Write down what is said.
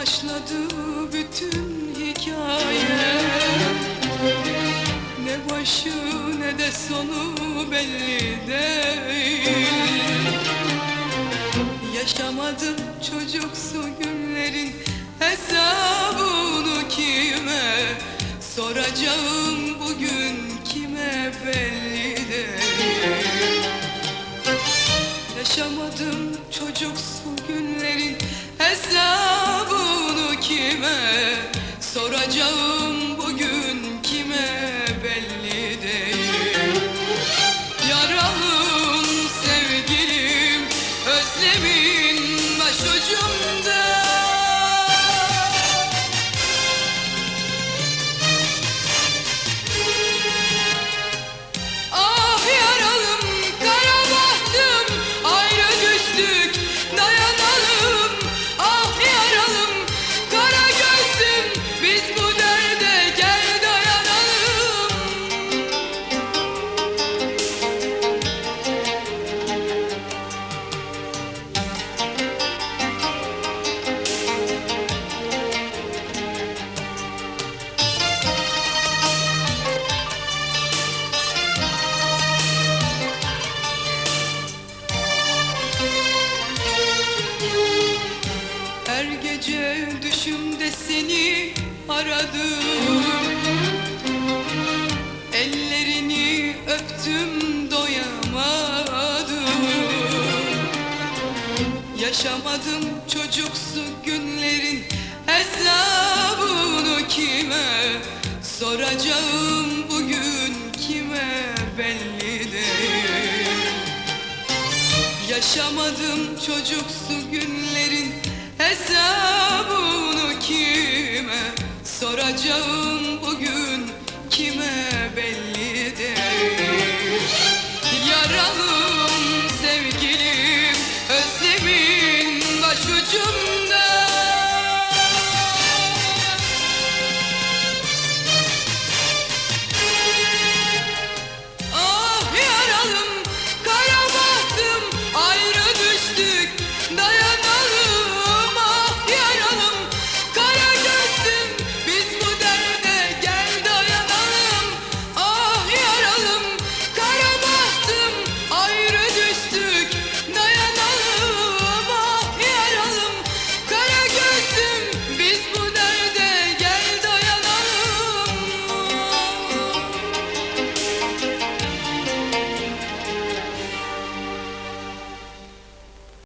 başladı bütün hikaye. Ne başı ne de sonu belli değil. Yaşamadın çocuksu günlerin hesabını kime? Soracağım bugün kime belli değil. Yaşamadım çocuksu günlerin hesabını kime aradım. Ellerini öptüm doyamadım. Yaşamadım çocuksu günlerin hesabını kime Soracağım bugün kime belli değil Yaşamadım çocuksu günlerin hesabını kime Soracağım bugün